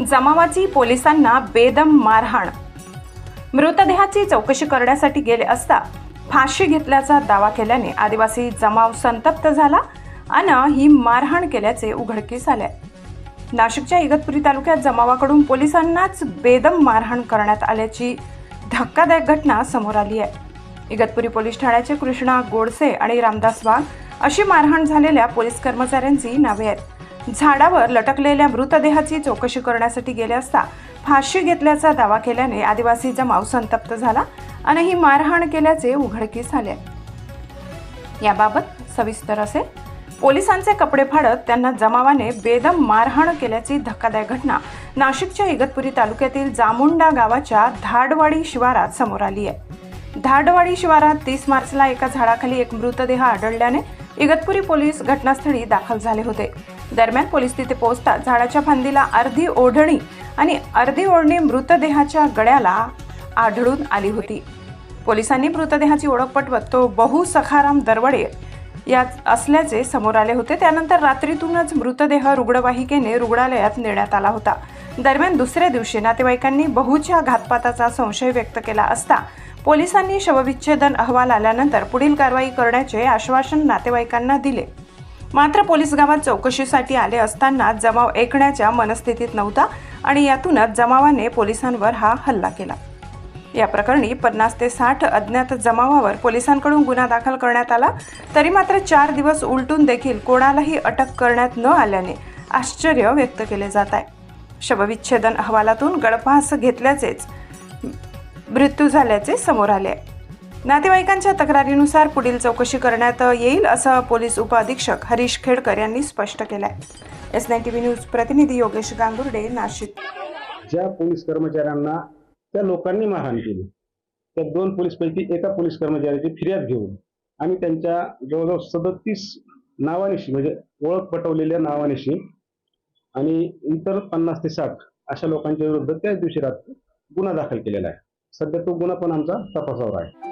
जमावाची पोलिसांना बेदम मारहाण. मृतदेहाची चौकशी करण्यासाठी गेले असता फाशी घेतल्याचा दावा केल्याने आदिवासी जमाव संतप्त झाला आणि ही मारहाण केल्याचे उघडकीस आले. नाशिकच्या इगतपुरी तालुक्यात जमावाकडून पोलिसांनाच बेदम मारहाण करण्यात आल्याची धक्कादायक घटना समोर आली आहे. इगतपुरी पोलीस ठाण्याचे कृष्णा गोडसे आणि रामदास वाघ अशी मारहाण झालेल्या पोलीस कर्मचाऱ्यांची नावे आहेत. झाडावर लटकलेल्या मृतदेहाची चौकशी करण्यासाठी गेले असता फाशी घेतल्याचा दावा केल्याने आदिवासी जमाव संतप्त झाला आणि ही मारहाण केल्याचे उघडकीस आले. याबाबत सविस्तर असे पोलिसांचे कपडे फाडत त्यांना जमावाने बेदम मारहाण केल्याची धक्कादायक घटना नाशिकच्या इगतपुरी तालुक्यातील जामुंडा गावाच्या धाडवाडी शिवारात समोर आली आहे. धाडवाडी शिवारात तीस मार्चला एका झाडाखाली एक मृतदेह आढळल्याने इगतपुरी पोलीस घटनास्थळी दाखल झाले होते. दरम्यान पोलीस तिथे पोहोचतात. झाडाच्या फांदीला अर्धी ओढणी आणि अर्धी ओढणी मृतदेहाच्या गळ्याला आढळून आली होती. पोलिसांनी मृतदेहाची ओळख पटवत तो बहु सखाराम दरवडे या असल्याचे समोर आले होते. त्यानंतर रात्रीतूनच मृतदेह रुग्णवाहिकेने रुग्णालयात नेण्यात आला होता. दरम्यान दुसऱ्या दिवशी नातेवाईकांनी बहुच्या घातपाताचा संशय व्यक्त केला असता पोलिसांनी शवविच्छेदन अहवाल आल्यानंतर पुढील कारवाई करण्याचे आश्वासन नातेवाईकांना दिले. मात्र पोलीस गावात चौकशीसाठी आले असताना जमाव ऐकण्याच्या मनस्थितीत नव्हता आणि यातूनच जमावाने पोलिसांवर हा हल्ला केला. या प्रकरणी पन्नास ते साठ अज्ञात जमावावर पोलिसांकडून गुन्हा दाखल करण्यात आला. तरी मात्र चार दिवस उलटून देखील कोणालाही अटक करण्यात न आल्याने आश्चर्य व्यक्त केले जात आहे. शवविच्छेदन अहवालातून गळफास घेतल्याचेच मृत्यू झाल्याचे समोर आले आहे. नातेवाईकांच्या तक्रारीनुसार पुढील चौकशी करण्यात येईल असं पोलीस उपअधीक्षक हरीश खेडकर यांनी स्पष्ट केलं आहे एस नाईन टी व्ही न्यूज प्रतिनिधी योगेश गांगुर्डे नाशिक. ज्या पोलीस कर्मचाऱ्यांना त्या लोकांनी मारहाण केली त्या दोन पोलीसपैकी एका पोलीस कर्मचाऱ्याची फिर्याद घेऊन आणि त्यांच्या जवळजवळ सदतीस नावानिशी म्हणजे ओळख पटवलेल्या नावानिशी आणि इतर पन्नास ते साठ अशा लोकांच्या विरुद्ध त्याच दिवशी रात्री गुन्हा दाखल केलेला आहे. सध्या तो गुन्हा पण आमचा तपासावर आहे.